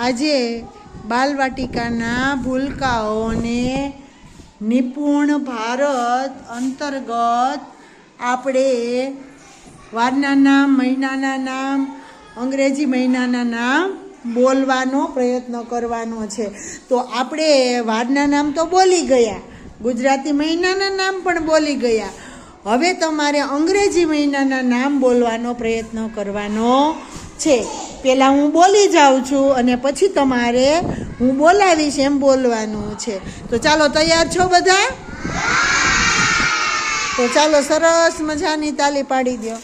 આજે બાલવાટિકાના ભૂલકાઓને નિપુણ ભારત અંતર્ગત આપણે વારના નામ મહિનાના નામ, અંગ્રેજી મહિનાના નામ બોલવાનો પ્રયત્ન કરવાનો છે. તો આપણે વારના નામ તો બોલી ગયા, ગુજરાતી મહિનાના નામ પણ બોલી ગયા. હવે તમારે અંગ્રેજી મહિનાના નામ બોલવાનો પ્રયત્ન કરવાનો છે. પહેલાં હું બોલી જાઉં છું અને પછી તમારે હું બોલાવીશ એમ બોલવાનું છે. તો ચાલો તૈયાર છો બધા? તો ચાલો સરસ મજાની તાલી પાડી દો.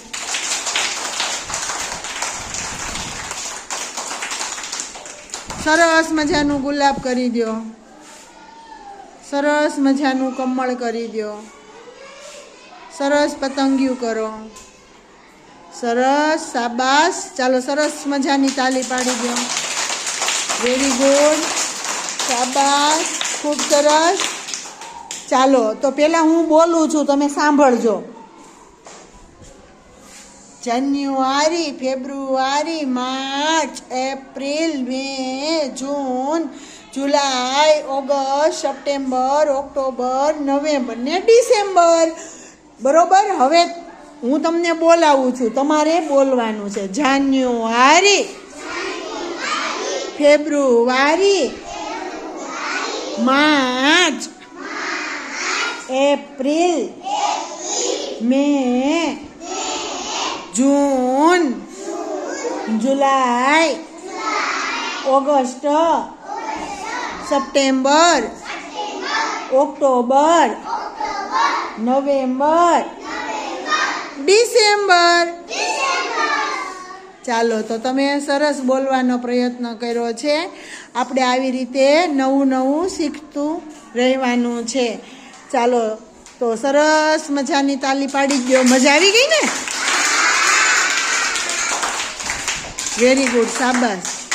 સરસ મજાનું ગુલાબ કરી દો. સરસ મજાનું કમળ કરી દો. સરસ પતંગિયું કરો. સરસ સાબાસ ચાલો, સરસ મજાની તાલી પાડી દો. વેરી ગુડ સાબાસ ખૂબ સરસ. ચાલો, તો પહેલાં હું બોલું છું, તમે સાંભળજો. જાન્યુઆરી ફેબ્રુઆરી માર્ચ એપ્રિલ મે જૂન જુલાઈ ઓગસ્ટ સપ્ટેમ્બર ઓક્ટોબર નવેમ્બર ને ડિસેમ્બર બરોબર? હવે હું તમને બોલાવું છું. તમારે બોલવાનું છે. જાન્યુઆરી. ફેબ્રુઆરી. માર્ચ. એપ્રિલ. મે. જૂન. જુલાઈ. August. September. October. November. December. ચાલો તો તમે સરસ બોલવાનો પ્રયત્ન કર્યો છે. આપણે આવી રીતે નવું નવું શીખતું રહેવાનું છે. ચાલો તો સરસ મજાની તાલી પાડી ગયો મજા આવી ગઈ ને? વેરી ગુડ શાબાશ